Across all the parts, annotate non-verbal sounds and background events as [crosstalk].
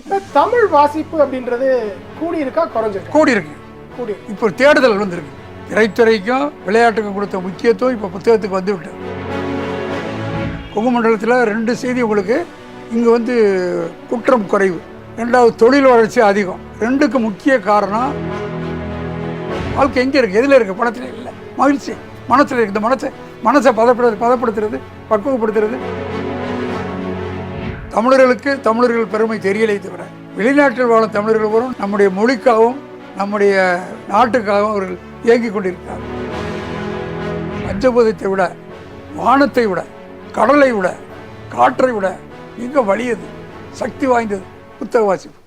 இப்ப தமிழ் வாசிப்பு அப்படின்றது கூடி இருக்கா குறைஞ்சிருக்கா? கூடி இருக்கு கூடி இப்போ தேடுதல் வந்திருக்கு. திரைத்துறைக்கும் விளையாட்டுக்கும் கொடுத்த முக்கியத்துவம் இப்போ புத்தகத்துக்கு வந்து விட்டது கும்பமண்டலத்தில் ரெண்டு செய்தி உங்களுக்கு. இங்கே வந்து குற்றம் குறைவு. ரெண்டாவது தொழில் வளர்ச்சி அதிகம். ரெண்டுக்கு முக்கிய காரணம் வாழ்க்கை எங்கே இருக்குது எதில் இருக்குது பணத்தில் இல்லை. மகிழ்ச்சி. மனசில் இருக்குது இந்த மனசை மனசை பதப்படுறது பதப்படுத்துறது பக்குவப்படுத்துறது. தமிழர்களுக்கு தமிழர்கள் பெருமை தெரியலை தவிர வெளிநாட்டில் வாழும் தமிழர்கள் வரும் நம்முடைய மொழிக்காகவும் நம்முடைய நாட்டுக்காகவும் அவர்கள் இயங்கிக் கொண்டிருக்கிறார் பஞ்சபூதத்தை விட வானத்தை விட கடலை விட காற்றை விட மிக வலியது சக்தி வாய்ந்தது புத்தக வாசிப்பு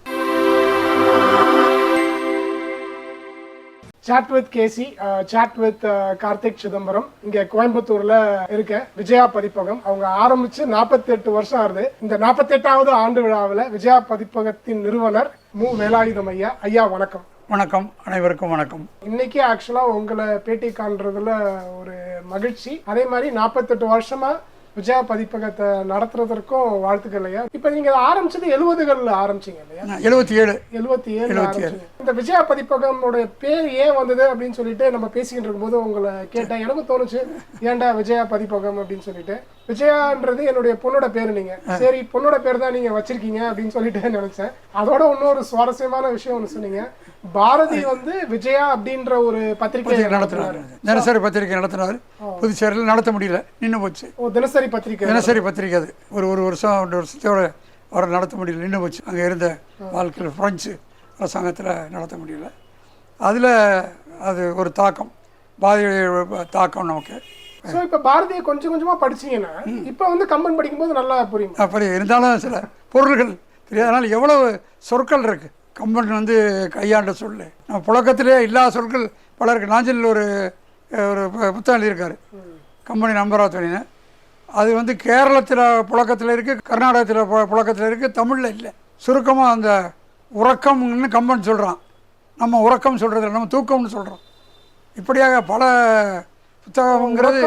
chat with KC chat with Karthik Chidambaram இங்க கோயம்புத்தூர்ல இருக்க விஜயா பதிப்பகம் அவங்க ஆரம்பிச்சு 48 எட்டு வருஷம் ஆகுது. இந்த 48வது எட்டாவது ஆண்டு விழாவில் விஜயா பதிப்பகத்தின் நிறுவனர் மு. வேலாயுதம் ஐயா. ஐயா வணக்கம். வணக்கம். அனைவருக்கும் வணக்கம். இன்னைக்கு ஆக்சுவலா உங்களை பேட்டி காண்றதுல ஒரு மகிழ்ச்சி. அதே மாதிரி 48 வருஷமா விஜயா பதிப்பகத்தை நடத்துறதற்கும் வாழ்த்துக்கள் ஐயா இப்ப நீங்க இதை ஆரம்பிச்சது எழுபதுகள்ல ஆரம்பிச்சீங்க இல்லையா? எழுபத்தி ஏழு எழுபத்தி ஏழு இந்த விஜயா பதிப்பகமோட பேர் ஏன் வந்தது அப்படின்னு சொல்லிட்டு நம்ம பேசிக்கிட்டு இருக்கும்போது உங்களை கேட்டேன் எனக்கு தோணுச்சு. ஏன்டா விஜயா பதிப்பகம் அப்படின்னு சொல்லிட்டு. விஜயான்றது என்னுடைய பொண்ணோட பேரு நீங்க. சரி பொண்ணோட பேர் தான் நீங்க வச்சிருக்கீங்க அப்படின்னு சொல்லிட்டு நினைச்சேன். அதோட இன்னொரு சுவாரஸ்யமான விஷயம் ஒன்று சொன்னீங்க. பாரதி வந்து விஜயா அப்படின்ற ஒரு பத்திரிகை நடத்தினார் தினசரி பத்திரிகை நடத்தினார் புதுச்சேரியில் நடத்த முடியல. நின்று போச்சு. ஓ தினசரி பத்திரிகை. தினசரி பத்திரிகை அது. ஒரு ஒரு வருஷம் ரெண்டு வருஷத்தோட அவரை நடத்த முடியல. நின்று போச்சு. அங்கே இருந்த வாழ்க்கையில் ஃப்ரெஞ்சு அரசாங்கத்தில் நடத்த முடியல. அதில் அது ஒரு தாக்கம். பாதி தாக்கம் நமக்கு. சோ இப்ப பாரதியை கொஞ்சம் கொஞ்சமா படிச்சீங்கன்னா இப்ப வந்து கம்பன் படிக்கும்போது நல்லா புரியும். அப்படி இருந்தாலும் சில பொருள்கள் தெரியாதனால எவ்வளவு சொற்கள் இருக்கு. கம்பன் வந்து கையாண்ட சொல். நம்ம புழக்கத்திலே இல்லாத சொற்கள் பல இருக்கு. நாஞ்சில் ஒரு ஒரு புத்தகம் எழுதியிருக்காரு. கம்பெனி நம்பராத்துவனின்னு அது வந்து கேரளத்தில் புழக்கத்தில் இருக்குது கர்நாடகத்தில் புழக்கத்தில் இருக்குது தமிழில் இல்லை. சுருக்கமாக அந்த உறக்கம்னு கம்பன் சொல்கிறான் நம்ம உறக்கம் சொல்கிறது நம்ம தூக்கம்னு சொல்கிறோம் இப்படியாக பல புத்தகங்கிறது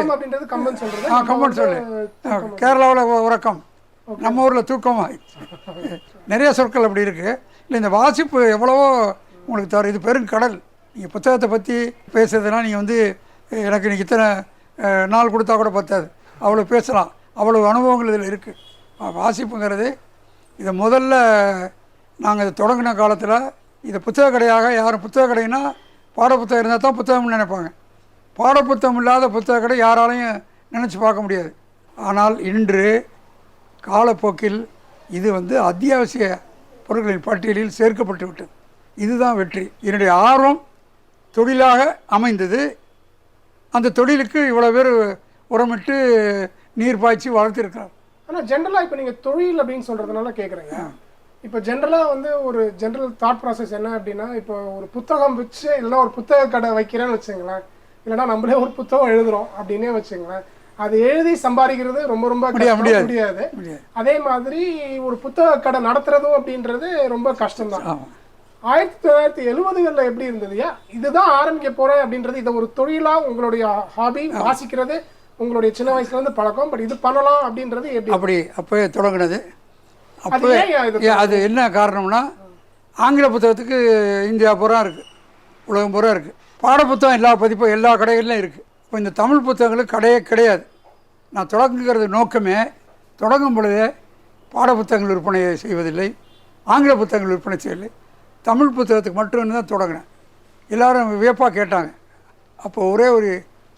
ஆ கம்பன் சொல்லு. கேரளாவில் உறக்கம். நம்ம ஊரில் தூக்கம் [laughs] நிறைய சொற்கள் அப்படி இருக்குது இல்லை இந்த வாசிப்பு எவ்வளவோ உங்களுக்கு தவிர இது பெருங்கடல் நீங்கள் புத்தகத்தை பற்றி பேசுறதுனா நீங்கள் வந்து எனக்கு இன்னைக்கு இத்தனை நாள் கொடுத்தா கூட பத்தாது. அவ்வளோ பேசலாம். அவ்வளோ அனுபவங்கள் இதில் இருக்குது வாசிப்புங்கிறது இதை முதல்ல நாங்கள் இதை தொடங்கின காலத்தில் இதை புத்தக கடையாக யாரும் புத்தக கடைன்னா பாட புத்தகம் இருந்தால் தான் புத்தகம்னு நினைப்பாங்க. பாடப்புத்தகம் இல்லாத புத்தக கடை யாராலையும் நினச்சி பார்க்க முடியாது. ஆனால் இன்று காலப்போக்கில் இது வந்து அத்தியாவசிய பொருட்களின் பட்டியலில் சேர்க்கப்பட்டு விட்டது. இதுதான் வெற்றி. என்னுடைய ஆர்வம் தொழிலாக அமைந்தது. அந்த தொழிலுக்கு இவ்வளோ பேர் உரமிட்டு நீர் பாய்ச்சி வளர்த்திருக்கிறார். ஆனா ஜென்ரலா இப்ப நீங்க தொழில் அப்படின்னு சொல்றதுனால கேக்குறேங்க. இப்ப ஜென்ரலா வந்து ஒரு ஜென்ரல் தாட் ப்ராசஸ் என்ன அப்படின்னா இப்போ ஒரு புத்தகம் வச்சு இல்லைன்னா ஒரு புத்தக கடை வைக்கிறேன்னு வச்சுங்களேன். இல்லைன்னா நம்மளே ஒரு புத்தகம் எழுதுறோம் அப்படின்னே வச்சுங்களேன். அது எழுதி சம்பாதிக்கிறது ரொம்ப ரொம்ப முடியாது, அதே மாதிரி ஒரு புத்தக கடை நடத்துறதும் அப்படின்றது ரொம்ப கஷ்டம் தான் ஆயிரத்தி தொள்ளாயிரத்தி எழுபதுகளில் எப்படி இருந்ததுயா இதுதான் ஆரம்பிக்க போறேன் அப்படின்றது இதை ஒரு தொழிலா உங்களுடைய ஹாபி வாசிக்கிறது உங்களுடைய சின்ன வயசுல இருந்து பழக்கம் பட் இது பண்ணலாம் அப்படின்றது எப்படி? அப்படி தொடங்கினது. அப்போவே இது ஏன் அது என்ன காரணம்னா ஆங்கில புத்தகத்துக்கு இந்தியா பூரா இருக்குது உலகம் பூரா இருக்குது பாடப்புத்தகம் எல்லா பதிப்பும் எல்லா கடைகளிலும் இருக்குது இப்போ இந்த தமிழ் புத்தகங்களுக்கு கிடையே கிடையாது. நான் தொடங்குகிறது நோக்கமே தொடங்கும் பொழுதே பாடப்புத்தகங்கள் விற்பனை செய்வதில்லை ஆங்கில புத்தகங்கள் விற்பனை செய்யலை தமிழ் புத்தகத்துக்கு மட்டும் தான் தொடங்கினேன். எல்லாரும் வியப்பாக கேட்டாங்க. அப்போ ஒரே ஒரு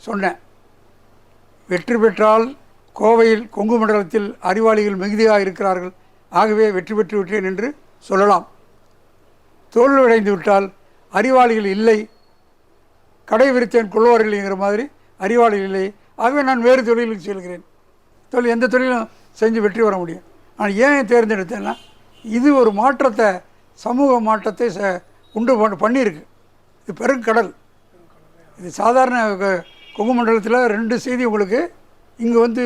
சொன்னேன். வெற்றி பெற்றால் கோவையில் கொங்கு மண்டலத்தில் அறிவாளிகள் மிகுதியாக இருக்கிறார்கள். ஆகவே வெற்றி பெற்று விட்டேன் என்று சொல்லலாம். தோல்வியடைந்து விட்டால் அறிவாளிகள் இல்லை. கடை விரித்தேன் கொள்வார் மாதிரி அறிவாளிகள் இல்லை ஆகவே நான் வேறு தொழிலுக்கு செல்கிறேன். தொழில் எந்த தொழிலும் செஞ்சு வெற்றி வர முடியும். நான் ஏன் தேர்ந்தெடுத்தேன்னா இது ஒரு மாற்றத்தை சமூக மாற்றத்தை ச உண்டு பண்ண பண்ணியிருக்கு. இது பெருங்கடல் இது சாதாரண க- கொங்கு மண்டலத்தில் ரெண்டு செய்தி உங்களுக்கு இங்கே வந்து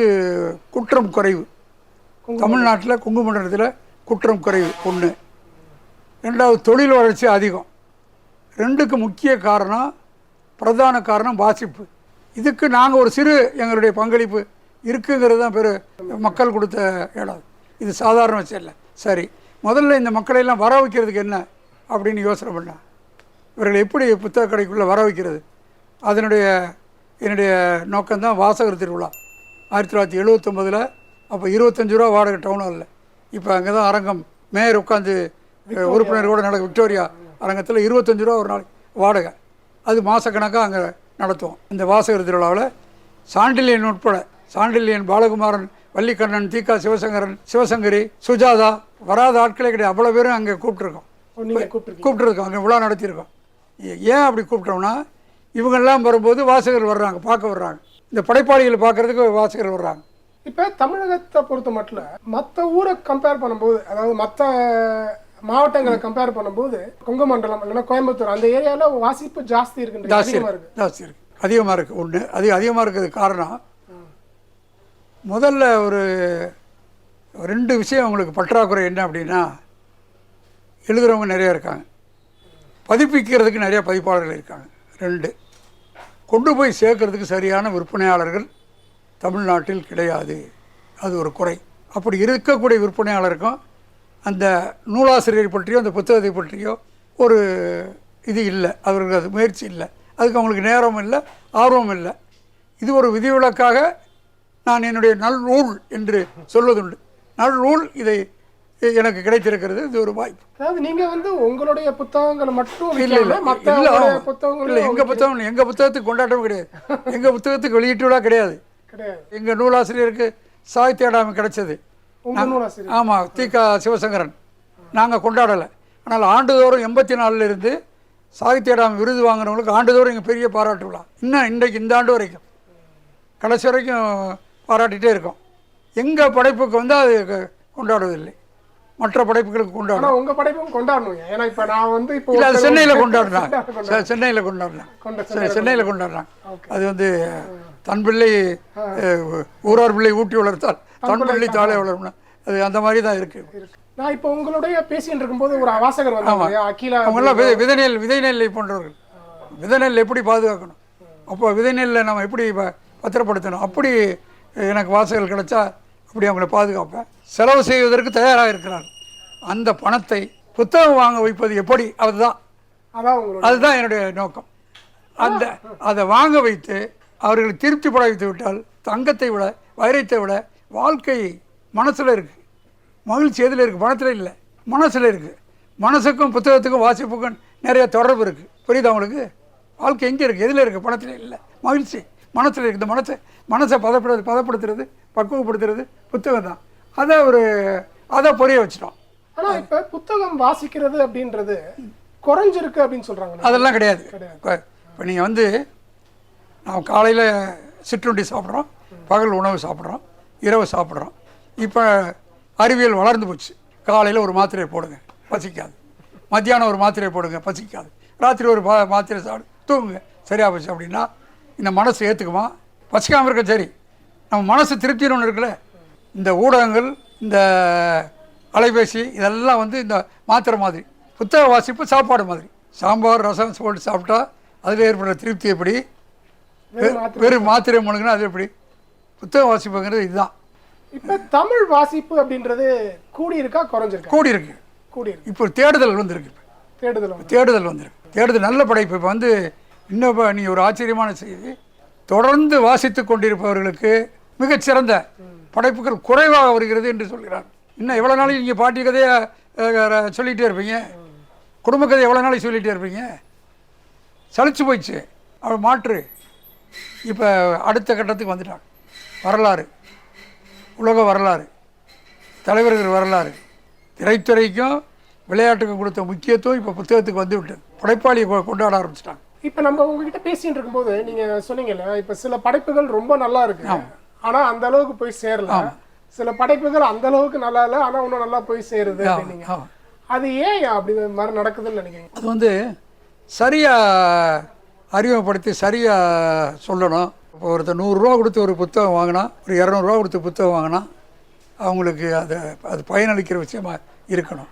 குற்றம் குறைவு. தமிழ்நாட்டில் கொங்கு மண்டலத்தில் குற்றம் குறைவு ஒன்று ரெண்டாவது தொழில் வளர்ச்சி அதிகம். ரெண்டுக்கு முக்கிய காரணம் பிரதான காரணம் வாசிப்பு. இதுக்கு நாங்கள் ஒரு சிறு எங்களுடைய பங்களிப்பு இருக்குங்கிறது தான் பெரு மக்கள் கொடுத்த இடம். இது சாதாரண விஷயம் இல்லை. சரி. முதல்ல இந்த மக்களை எல்லாம் வர வைக்கிறதுக்கு என்ன அப்படின்னு யோசனை பண்ணேன் இவர்கள் எப்படி புத்தக கடைக்குள்ளே வர வைக்கிறது? அதனுடைய என்னுடைய நோக்கம்தான் வாசகர் திருவிழா. ஆயிரத்தி தொள்ளாயிரத்தி எழுவத்தொம்பதில் அப்போ இருபத்தஞ்சு ரூபா வாடகை டவுன் ஹாலில் இப்போ அங்கே தான் அரங்கம் மேயர் உட்காந்து உறுப்பினர்களோட நடக்க விக்டோரியா அரங்கத்தில் இருபத்தஞ்சு ரூபா ஒரு நாளைக்கு வாடகை. அது மாதக்கணக்காக அங்கே நடத்துவோம். இந்த வாசகர் திருவிழாவில் சாண்டில்யன் உட்பட சாண்டில்யன் பாலகுமாரன் வள்ளிக்கண்ணன் தீகா சிவசங்கரன் சிவசங்கரி சுஜாதா வராத ஆட்களே கிடையாது. அவ்வளோ பேரும் அங்கே கூப்பிட்ருக்கோம் கூப்பிட்டுருக்கோம். அங்கே விழா நடத்தியிருக்கோம். ஏன் அப்படி கூப்பிட்டோம்னா இவங்கெல்லாம் வரும்போது வாசகர் வர்றாங்க பார்க்க வர்றாங்க. இந்த படைப்பாளிகளை பார்க்கறதுக்கு வாசகர் வர்றாங்க. இப்போ தமிழகத்தை பொறுத்த மட்டும் மற்ற ஊரை கம்பேர் பண்ணும்போது அதாவது மற்ற மாவட்டங்களை கம்பேர் பண்ணும்போது கொங்கு மண்டலம் இல்லைன்னா கோயம்புத்தூர் அந்த ஏரியாவில் வாசிப்பு ஜாஸ்தி இருக்குன்ற ஜாஸ்தி இருக்கு. இருக்கு. ஜாஸ்தி இருக்கு. அதிகமாக இருக்குது ஒன்று அது அதிகமாக இருக்கிறது காரணம் முதல்ல ஒரு ரெண்டு விஷயம் உங்களுக்கு பற்றாக்குறை என்ன அப்படின்னா எழுதுகிறவங்க நிறைய இருக்காங்க. பதிப்பிக்கிறதுக்கு நிறைய பதிப்பாளர்கள் இருக்காங்க. ரெண்டு கொண்டு போய் சேர்க்கறதுக்கு சரியான விற்பனையாளர்கள் தமிழ்நாட்டில் கிடையாது. அது ஒரு குறை. அப்படி இருக்கக்கூடிய விற்பனையாளருக்கும் அந்த நூலாசிரியரை பற்றியோ அந்த புத்தகத்தை பற்றியோ ஒரு இது இல்லை. அவர்களுக்கு அது முயற்சி இல்லை. அதுக்கு அவங்களுக்கு நேரம் இல்லை ஆர்வம் இல்லை. இது ஒரு விதிவிலக்காக நான் என்னுடைய நல்நூல் என்று சொல்வதுண்டு. நல்நூல் இதை எனக்கு கிடைத்திருக்கிறது. இது ஒரு வாய்ப்பு. அதாவது நீங்க வந்து உங்களுடைய புத்தகங்களை மட்டும் இல்லை இல்லை. இல்லை இல்லை புத்தகங்களும் எங்கள் புத்தகம் இல்லை. எங்கள் புத்தகத்துக்கு கொண்டாட்டம் கிடையாது. எங்கள் புத்தகத்துக்கு வெளியீட்டு விழா கிடையாது. கிடையாது. எங்கள் நூலாசிரியருக்கு சாகித்ய அகாடமி கிடைச்சது. ஆமாம் தீகா சிவசங்கரன். நாங்கள் கொண்டாடலை. ஆனால் ஆண்டுதோறும் எண்பத்தி நாலுல இருந்து சாகித்ய அகாடமி விருது வாங்குறவங்களுக்கு ஆண்டுதோறும் இங்கே பெரிய பாராட்டு விழா. இன்னும் இன்றைக்கு இந்த ஆண்டு வரைக்கும். கடைசி வரைக்கும் பாராட்டிகிட்டே இருக்கோம். எங்கள் படைப்புக்கு வந்து அது க- கொண்டாடுவதில்லை. மற்ற படைப்புகளுக்கு கொண்டாடும் ஆனா உங்க படைப்பும் கொண்டாடணும் ஏன்னா இப்ப நான் வந்து இப்போ இல்லை அது சென்னையில் கொண்டாடுறாங்க. செ- சென்னையில் கொண்டாடுறாங்க. சென்னையில் கொண்டாடுறாங்க. அது வந்து தன் பிள்ளை ஊரார் பிள்ளை ஊட்டி வளர்த்தால் தன் பிள்ளை தாளே வளரும்னா. அது அந்த மாதிரி தான் இருக்கு. நான் இப்போ உங்களுடைய பேசிட்டு இருக்கும்போது ஒரு வாசகர் வந்தாங்க? அகிலா அவங்கெல்லாம் விதை விதைநெல் விதைநெல்லை போன்றவர்கள். விதைநெல் எப்படி பாதுகாக்கணும்? அப்போ விதைநெல்லை நம்ம எப்படி பத்திரப்படுத்தணும்? அப்படி எனக்கு வாசகர்கள் கிடைச்சா அப்படி அவங்களை பாதுகாப்பேன். செலவு செய்வதற்கு தயாராக இருக்கிறார் அந்த பணத்தை புத்தகம் வாங்க வைப்பது எப்படி? அதுதான். அதுதான் என்னுடைய நோக்கம். அந்த அதை வாங்க வைத்து அவர்களை திருப்தி பட வைத்து விட்டால் தங்கத்தை விட வைரத்தை விட வாழ்க்கை மனசில் இருக்குது மகிழ்ச்சி எதில் இருக்குது பணத்தில் இல்லை. மனசில் இருக்குது மனசுக்கும் புத்தகத்துக்கும் வாசிப்புக்கும் நிறைய தொடர்பு இருக்குது புரியுதா உங்களுக்கு? வாழ்க்கை எங்கே இருக்குது எதில் இருக்குது பணத்தில் இல்லை. மகிழ்ச்சி. மனசில் இருக்குது மனசை மனசை பதப்படுறது பதப்படுத்துறது பக்குவப்படுத்துறது புத்தகம் தான். அதை ஒரு அதை புரிய வச்சிட்டோம். ஆனா இப்ப புத்தகம் வாசிக்கிறது அப்படின்றது குறைஞ்சிருக்கு அப்படின்னு சொல்றாங்க அதெல்லாம் கிடையாது. இப்போ நீங்கள் வந்து நாம் காலையில் சிற்றுண்டி சாப்பிட்றோம் பகல் உணவு சாப்பிட்றோம் இரவு சாப்பிட்றோம். இப்போ அறிவியல் வளர்ந்து போச்சு. காலையில் ஒரு மாத்திரையை போடுங்க பசிக்காது. மத்தியானம் ஒரு மாத்திரையை போடுங்க பசிக்காது. ராத்திரி ஒரு பா- மாத்திரை சாப்பிடு தூங்குங்க. சரியாக போச்சு அப்படின்னா இந்த மனசு ஏற்றுக்குமா பசிக்காமல் இருக்க சரி. நம்ம மனசு திருப்தின்னு ஒன்று இருக்குல்ல. இந்த ஊடகங்கள் இந்த அலைபேசி இதெல்லாம் வந்து இந்த மாத்திரை மாதிரி புத்தக வாசிப்பு சாப்பாடு மாதிரி. சாம்பார் ரசம் போட்டு சாப்பிட்டா அதில் ஏற்படுற திருப்தி எப்படி? வெறும் மாத்திரை. முழுங்கினா அது எப்படி? புத்தக வாசிப்புங்கிறது இதுதான். இப்ப தமிழ் வாசிப்பு அப்படின்றது கூடி இருக்கா குறைஞ்சிருக்கா? கூடி இருக்கு கூடி இருக்கு இப்போ தேடுதல் வந்திருக்கு இப்போ. தேடுதல். தேடுதல் வந்திருக்கு. தேடுதல் நல்ல படைப்பு. இப்போ வந்து இன்னும் நீ ஒரு ஆச்சரியமான செய்தி. தொடர்ந்து வாசித்து கொண்டிருப்பவர்களுக்கு மிகச்சிறந்த படைப்புகள் குறைவாக வருகிறது என்று சொல்கிறார். இன்னும் எவ்வளோ நாளைக்கு நீங்கள் பாட்டி கதையை சொல்லிகிட்டே இருப்பீங்க? குடும்ப கதை எவ்வளோ நாளைக்கு சொல்லிகிட்டே இருப்பீங்க? சலிச்சு போயிடுச்சு. அவள் மாற்று. இப்போ அடுத்த கட்டத்துக்கு வந்துட்டாங்க. வரலாறு. உலக வரலாறு. தலைவர்கள் வரலாறு. திரைத்துறைக்கும் விளையாட்டுக்கும் கொடுத்த முக்கியத்துவம் இப்போ புத்தகத்துக்கு வந்து விட்டது. படைப்பாளியை கொண்டாட ஆரம்பிச்சிட்டாங்க. இப்ப நம்ம உங்ககிட்ட பேசிட்டு இருக்கும்போது நீங்க சொன்னீங்கல்ல இப்ப சில படைப்புகள் ரொம்ப நல்லா இருக்கு. ஆனா அந்த அளவுக்கு போய் சேரல. சில படைப்புகள் அந்த அளவுக்கு நல்லா இல்ல. ஆனா இன்னும் நல்லா போய் சேருது அது ஏன் அப்படி மாதிரி நடக்குதுன்னு நினைக்கிறீங்க? அது வந்து சரியாக அறிமுகப்படுத்தி சரியாக சொல்லணும். இப்போ ஒருத்தர் நூறுரூவா கொடுத்து ஒரு புத்தகம் வாங்கினா ஒரு இரநூறுவா கொடுத்து புத்தகம் வாங்கினா அவங்களுக்கு அதை அது பயனளிக்கிற விஷயமா இருக்கணும்.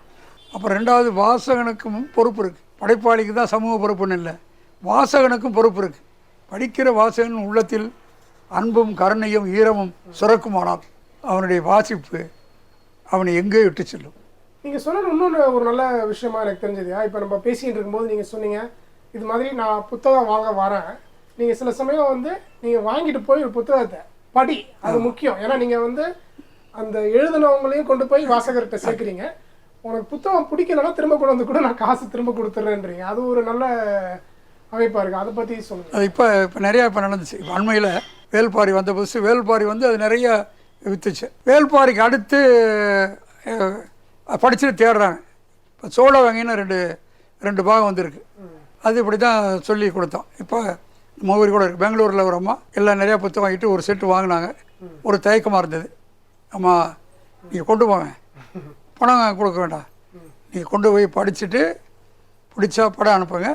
அப்புறம் ரெண்டாவது வாசகனுக்கும் பொறுப்பு இருக்குது படைப்பாளிக்கு தான் சமூக பொறுப்புன்னு இல்லை. வாசகனுக்கும் பொறுப்பு இருக்குது படிக்கிற வாசகன் உள்ளத்தில் அன்பும் கருணையும் ஈரமும் சுரக்குமானால் அவனுடைய வாசிப்பு அவனை எங்கே விட்டு செல்லும்? நீங்கள் சொன்னது இன்னொன்று ஒரு நல்ல விஷயமா எனக்கு தெரிஞ்சது. இப்போ நம்ம பேசிகிட்டு இருக்கும்போது நீங்கள் சொன்னீங்க இது மாதிரி நான் புத்தகம் வாங்க வரேன். நீங்க சில சமயம் வந்து நீங்க வாங்கிட்டு போய் ஒரு புத்தகத்தை படி அது முக்கியம். ஏன்னா நீங்க வந்து அந்த எழுதினவங்களையும் கொண்டு போய் வாசகர்கிட்ட சேர்க்குறீங்க. உனக்கு புத்தகம் பிடிக்கலன்னா திரும்ப கொண்டு வந்து கூட நான் காசு திரும்ப கொடுத்துட்றேன்றீங்க அது ஒரு நல்ல அமைப்பா இருக்கு. அதை பத்தி சொல்லுங்க. அது இப்போ இப்போ நிறையா இப்போ நடந்துச்சு. இப்போ அண்மையில் வேல்பாரி வந்த புதுசு. வேல்பாரி வந்து அது நிறைய வித்துச்சு. வேல்பாரிக்கு அடுத்து படிச்சுட்டு தேடுறாங்க. இப்போ சோழ வகைன்னு ரெண்டு ரெண்டு பாகம் வந்திருக்கு. அது இப்படி தான் சொல்லி கொடுத்தோம். இப்போ மோகரி கூட இருக்குது பெங்களூரில் ஒரு அம்மா எல்லாம் நிறையா புத்தகம் வாங்கிட்டு ஒரு செட்டு வாங்கினாங்க. ஒரு தயக்கமாக இருந்தது. அம்மா நீங்கள் கொண்டு போங்க. பணம் கொடுக்க வேண்டாம். நீங்கள் கொண்டு போய் படிச்சுட்டு பிடிச்சா படம் அனுப்புங்க.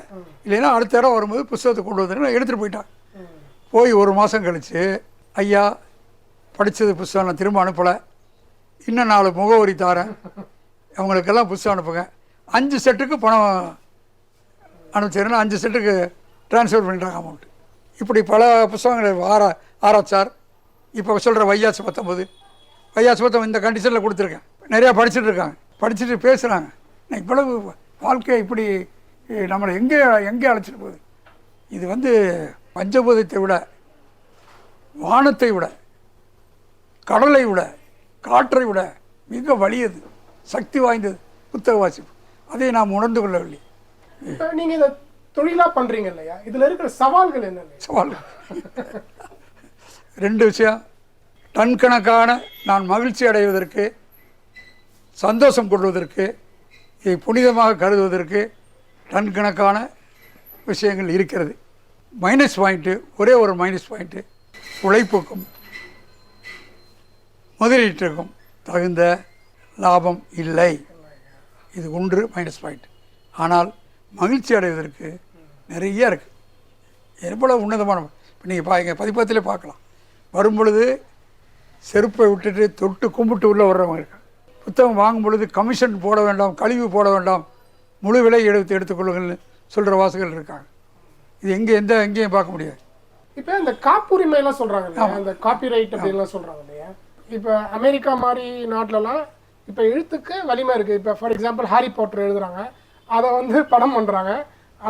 இல்லைன்னா அடுத்த இடம் வரும்போது புஸ்தகத்தை கொண்டு வந்துருங்க. எடுத்துகிட்டு போயிட்டான். போய் ஒரு மாதம் கழித்து ஐயா படித்தது புஸ்தகம் நான் திரும்ப அனுப்பலை. இன்னும் நாலு முகவரி தாரேன். அவங்களுக்கெல்லாம் புஸ்தகம் அனுப்புங்க. அஞ்சு செட்டுக்கு பணம் அனுப்பிச்சிருந்தா அஞ்சு செட்டுக்கு ட்ரான்ஸ்ஃபர் பண்ணிட்டாங்க அமௌண்ட் இப்படி பல புஸ்தகங்கள் ஆரா ஆராய்ச்சார். இப்போ சொல்கிற வையாசு பத்தொம்பது வையாசு பத்தொம்பது இந்த கண்டிஷனில் கொடுத்துருக்கேன். நிறையா படிச்சுட்டு இருக்காங்க. படிச்சுட்டு பேசுகிறாங்க நான் இவ்வளவு வாழ்க்கை இப்படி நம்மளை எங்கே எங்கே அழைச்சிட்டு போகுது? இது வந்து பஞ்சபூதத்தை விட வானத்தை விட கடலை விட காற்றை விட மிக வலியது சக்தி வாய்ந்தது புத்தக வாசிப்பு. அதை நாம் உணர்ந்து கொள்ளவில்லை. இப்போ நீங்க இதை தொழிலா பண்றீங்க இல்லையா? இதுல இருக்கிற சவால்கள் என்ன சவால். ரெண்டு விஷயம். டன் கணக்கான நான் மகிழ்ச்சி அடைவதற்கு சந்தோஷம் கொள்வதற்கு இதை புனிதமாக கருதுவதற்கு டன் கணக்கான விஷயங்கள் இருக்கிறது. மைனஸ் பாயிண்ட்டு ஒரே ஒரு மைனஸ் பாயிண்ட்டு உழைப்புக்கும் முதலீட்டுக்கும் தகுந்த லாபம் இல்லை. இது ஒன்று மைனஸ் பாயிண்ட் ஆனால் மகிழ்ச்சி அடைவதற்கு நிறைய இருக்குது எவ்வளோ உன்னதமான இப்போ நீங்கள் பா எங்கள் பதிப்பகத்திலே பார்க்கலாம். வரும் பொழுது செருப்பை விட்டுட்டு தொட்டு கும்பிட்டு உள்ளே வர்றவங்க இருக்காங்க. புத்தகம் வாங்கும் பொழுது கமிஷன் போட வேண்டாம் கழிவு போட வேண்டாம் முழு விலை எடுத்து எடுத்துக்கொள்ளுங்கள்னு சொல்கிற வாசகர்கள் இருக்காங்க. இது எங்கே எந்த எங்கேயும் பார்க்க முடியாது. இப்போ இந்த காப்புரிமை எல்லாம் சொல்றாங்க இல்லையா? இந்த காப்பிரைட் அப்படின்லாம் சொல்றாங்க இல்லையா? இப்போ அமெரிக்கா மாதிரி நாட்டிலலாம் இப்போ எழுத்துக்கு வலிமை இருக்கு. இப்போ ஃபார் எக்ஸாம்பிள் ஹாரி பாட்டர் எழுதுறாங்க. அதை வந்து படம் பண்றாங்க.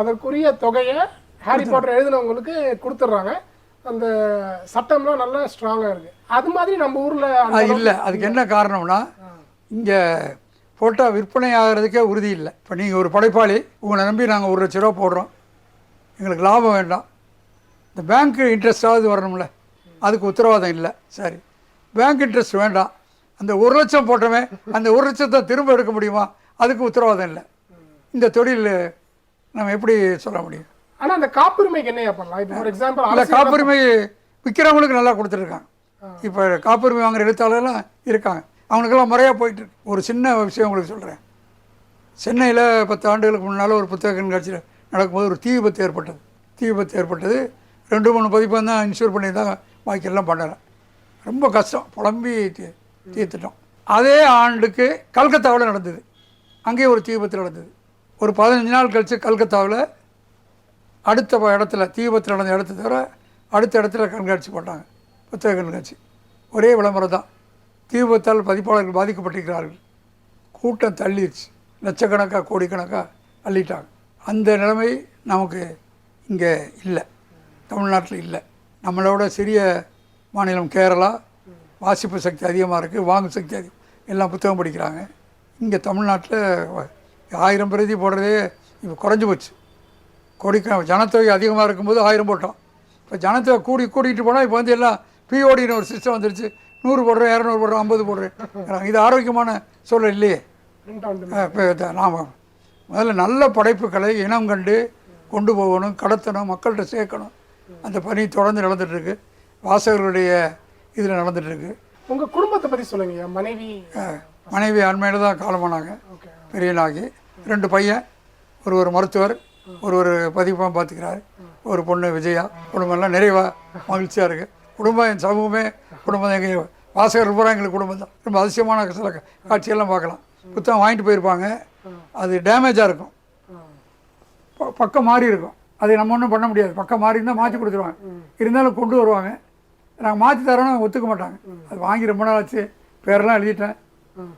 அதற்குரிய தொகையை ஹாரி பாட்டர் எழுதினவங்களுக்கு கொடுத்துட்றாங்க. அந்த சட்டம்லாம் நல்லா ஸ்ட்ராங்கா இருக்கு. அது மாதிரி நம்ம ஊர்ல இல்லை. அதுக்கு என்ன காரணம்னா இங்கே ஃபோட்டோ விற்பனை ஆகிறதுக்கே உறுதி இல்லை. இப்போ நீங்கள் ஒரு படைப்பாளி உங்களை நம்பி நாங்கள் ஒரு லட்ச ரூபா போடுறோம். எங்களுக்கு லாபம் வேண்டாம். இந்த பேங்க் இன்ட்ரெஸ்டாவது வரணும்ல. அதுக்கு உத்தரவாதம் இல்லை. சரி. பேங்க் இன்ட்ரெஸ்ட் வேண்டாம். அந்த ஒரு லட்சம் போட்டவன் அந்த ஒரு லட்சத்தை திரும்ப எடுக்க முடியுமா? அதுக்கு உத்தரவாதம் இல்லை. இந்த தொழில் நம்ம எப்படி சொல்ல முடியும்? ஆனா அந்த காப்புரிமைக்கு என்னையா பண்ணலாம்? இப்போ ஃபார் எக்ஸாம்பிள் இல்லை காப்புரிமை விற்கிறவங்களுக்கு நல்லா கொடுத்துருக்காங்க. இப்போ காப்புரிமை வாங்குற எழுத்தாளர்லாம் இருக்காங்க. அவங்களுக்கெல்லாம் முறையாக போயிட்டு ஒரு சின்ன விஷயம் உங்களுக்கு சொல்கிறேன் சென்னையில் பத்து ஆண்டுகளுக்கு முன்னால் ஒரு புத்தக கண்காட்சியில் நடக்கும்போது ஒரு தீ விபத்து ஏற்பட்டது. தீ விபத்து ஏற்பட்டது. ரெண்டு மூணு பதிப்பாக தான் இன்சூர் பண்ணி தான் பாக்கி எல்லாம் பண்ணலை. ரொம்ப கஷ்டம். புலம்பி தீ தீர்த்துட்டோம். அதே ஆண்டுக்கு கல்கத்தாவில் நடந்தது. அங்கேயும் ஒரு தீ விபத்து நடந்தது. ஒரு பதினஞ்சு நாள் கழித்து கல்கத்தாவில் அடுத்த ப- இடத்துல தீபத்தில் நடந்த இடத்த தவிர அடுத்த இடத்துல கண்காட்சி போட்டாங்க. புத்தக கண்காட்சி. ஒரே விளம்பரம் தான். தீபத்தால் பதிப்பாளர்கள் பாதிக்கப்பட்டிருக்கிறார்கள். கூட்டம் தள்ளிடுச்சு லட்சக்கணக்காக கோடிக்கணக்காக அள்ளிட்டாங்க அந்த நிலைமை நமக்கு இங்கே இல்லை. தமிழ்நாட்டில் இல்லை. நம்மளோட சிறிய மாநிலம் கேரளா. வாசிப்பு சக்தி அதிகமாக இருக்குது வாங்கும் சக்தி அதிகம். எல்லாம் புத்தகம் படிக்கிறாங்க. இங்கே தமிழ்நாட்டில் ஆயிரம் பிரதி போடுறதே இப்போ குறைஞ்சி போச்சு. கோடிக்க ஜனத்தொகை அதிகமாக இருக்கும்போது ஆயிரம் போட்டோம். இப்போ ஜனத்தொகை கூடி கூட்டிகிட்டு போனால் இப்போ வந்து எல்லாம் பிஓடின்னு ஒரு சிஸ்டம் வந்துருச்சு. நூறு போடுறேன் இரநூறு போடுறேன் ஐம்பது போடுறேன். இது ஆரோக்கியமான சூழல் இல்லையே. இப்போ நாம் முதல்ல நல்ல படைப்புகளை இனம் கண்டு கொண்டு போகணும் கடத்தணும் மக்கள்கிட்ட சேர்க்கணும். அந்த பணி தொடர்ந்து நடந்துகிட்ருக்கு வாசகர்களுடைய இதில் நடந்துகிட்ருக்கு உங்க குடும்பத்தை பத்தி சொல்லுங்க மனைவி. மனைவி அண்மையில் தான் காலமானாங்க. பெரியனாகி ரெண்டு பையன் ஒரு ஒரு மருத்துவர் ஒரு ஒரு பதிப்பாக பார்த்துக்கிறாரு. ஒரு பொண்ணு விஜயா குடும்பம்லாம் நிறைவாக மகிழ்ச்சியாக இருக்குது குடும்பம் என் சமூகமே குடும்பம் எங்கள் வாசகர் பூரா எங்களுக்கு குடும்பம் தான். ரொம்ப அதிசயமான சில காட்சியெல்லாம் பார்க்கலாம். புத்தகம் வாங்கிட்டு போயிருப்பாங்க. அது டேமேஜாக இருக்கும். ப- பக்கம் மாறி இருக்கும். அதை நம்ம ஒன்றும் பண்ண முடியாது. பக்கம் மாறி இருந்தால் மாற்றி கொடுத்துருவாங்க. இருந்தாலும் கொண்டு வருவாங்க. நாங்கள் மாற்றி தரோன்னா ஒத்துக்க மாட்டாங்க. அது வாங்கி ரொம்ப நாள் ஆச்சு. பேரெல்லாம் எழுதிட்டேன்.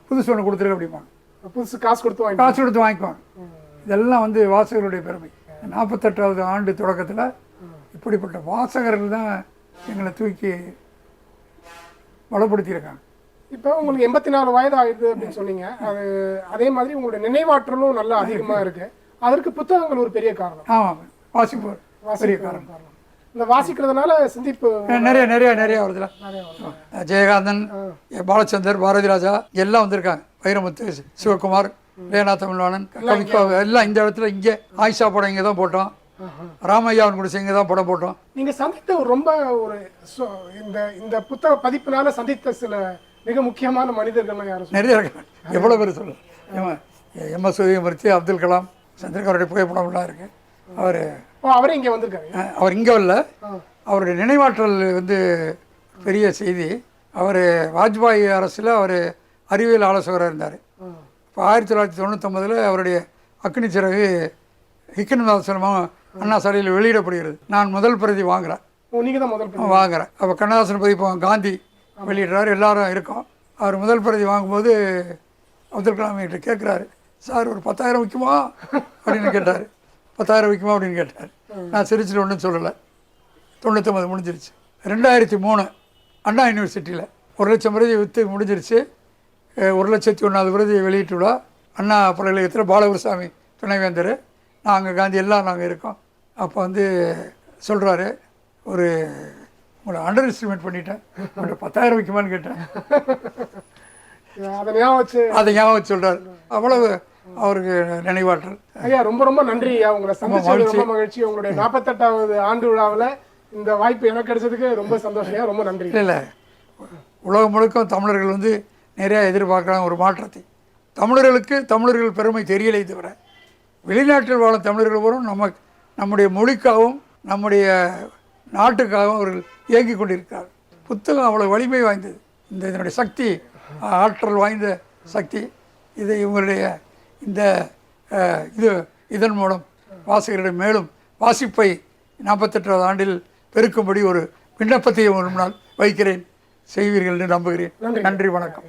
புதுசு ஒன்று கொடுத்துருக்க அப்படிம்பாங்க. புதுசு காசு கொடுத்து வாங்கி காசு கொடுத்து வாங்கிக்குவாங்க. இதெல்லாம் வந்து வாசகர்களுடைய பெருமை. நாற்பத்தெட்டாவது ஆண்டு தொடக்கத்தில் இப்படிப்பட்ட வாசகர்கள் தான் எங்களை தூக்கி வளப்படுத்தியிருக்காங்க இப்போ உங்களுக்கு எண்பத்தி நாலு வயது ஆகுது அப்படின்னு சொன்னீங்க. அது அதே மாதிரி உங்களுடைய நினைவாற்றலும் நல்லா அதிகமா இருக்கு. அதற்கு புத்தகங்கள் ஒரு பெரிய காரணம். ஆமாம். வாசிப்பு பெரிய காரணம். காரணம். இந்த வாசிக்கிறதுனால சிந்திப்பு நிறைய நிறைய நிறைய வருதுல. ஜெயகாந்தன் பாலச்சந்தர் பாரதி ராஜா எல்லாம் வந்திருக்காங்க. வைரமுத்து சிவகுமார் லேனா தமிழ்வாணன் எல்லாம் இந்த இடத்துல இங்கே. ஆயிஷா படம் இங்கே தான் போட்டோம். ராமையாவன் குடிசை இங்கே தான் படம் போட்டோம். நீங்க சந்தித்த ரொம்ப ஒரு இந்த இந்த புத்தக பதிப்பினால சந்தித்த சில மிக முக்கியமான மனிதர்கள் யாரும். நிறைய இருக்காங்க. எவ்வளோ பேர் சொல்லு எம் எஸ் உதயமூர்த்தி அப்துல் கலாம் சந்திரகாருடைய புகைப்படம்லாம் இருக்கு. அவர் அவரே இங்க வந்திருக்காரு. அவர் இங்கே வரல. அவருடைய நினைவாற்றல் வந்து பெரிய செய்தி. அவர் வாஜ்பாய் அரசில் அவர் அறிவியல் ஆலோசகராக இருந்தார். இப்போ ஆயிரத்தி தொள்ளாயிரத்தி தொண்ணூத்தொம்பதில் அவருடைய அக்னி சிறகு ஹிக்கனதாசனமாக அண்ணா சாலையில் வெளியிடப்படுகிறது. நான் முதல் பிரதி வாங்குறேன். ஓ நீங்க தான் முதல் பெண். வாங்குறேன். அப்போ கண்ணதாசன் பதிப்பகம் காந்தி வெளியிடுறாரு. எல்லாரும் இருக்கோம். அவர் முதல் பிரதி வாங்கும்போது அப்துல் கலாம் கிட்ட கேட்குறாரு சார் ஒரு பத்தாயிரம் விற்குமா அப்படின்னு கேட்டார். பத்தாயிரம் விற்குமா அப்படின்னு கேட்டார். நான் சிரிச்சிட்டு ஒன்றும் சொல்லலை. தொண்ணூத்தொம்பது முடிஞ்சிருச்சு. ரெண்டாயிரத்தி மூணு அண்ணா யூனிவர்சிட்டியில் ஒரு லட்சம் பிரதி விற்று முடிஞ்சிருச்சு. ஒரு லட்சத்தி ஒன்றாவது பிரதி வெளியிட்டு விழா. அண்ணா பல்கலைக்கழகத்தில் பாலகுருசாமி துணைவேந்தர். நாங்கள் காந்தி எல்லாம் நாங்கள் இருக்கோம். அப்போ வந்து சொல்கிறாரு ஒரு உங்களை அண்டர் எஸ்டிமேட் பண்ணிட்டேன். ஒரு பத்தாயிரம் விற்குமான்னு கேட்டேன். அதை ஞாபகம் வச்சு. அதை ஞாபகம் சொல்கிறார் அவ்வளவு அவருக்கு நினைவாற்றல். ஐயா ரொம்ப ரொம்ப நன்றி ஐயா. உங்களை சந்திச்சது ரொம்ப மகிழ்ச்சி. உங்களுடைய நாற்பத்தெட்டாவது ஆண்டு விழாவில் இந்த வாய்ப்பு எனக்கு கிடைச்சதுக்கு ரொம்ப சந்தோஷம் ஐயா. ரொம்ப நன்றி. இல்லை இல்லை. உலகம் முழுக்க தமிழர்கள் வந்து நிறையா எதிர்பார்க்குறாங்க ஒரு மாற்றத்தை. தமிழர்களுக்கு தமிழர்கள் பெருமை தெரியலை தவிர வெளிநாட்டில் வாழும் தமிழர்கள் வரும் நம்ம நம்முடைய மொழிக்காகவும் நம்முடைய நாட்டுக்காகவும் அவர்கள் இயங்கிக் கொண்டிருக்கிறார் புத்தகம் அவ்வளோ வலிமை வாய்ந்தது. இந்த இதனுடைய சக்தி ஆற்றல் வாய்ந்த சக்தி. இதை இவங்களுடைய இந்த இது இதன் மூலம் வாசகர்களிடம் மேலும் வாசிப்பை நாற்பத்தெட்டாவது ஆண்டில் பெருக்கும்படி ஒரு விண்ணப்பத்தை ஒரு நாள் வைக்கிறேன். செய்வீர்கள் என்று நம்புகிறேன். நன்றி. வணக்கம்.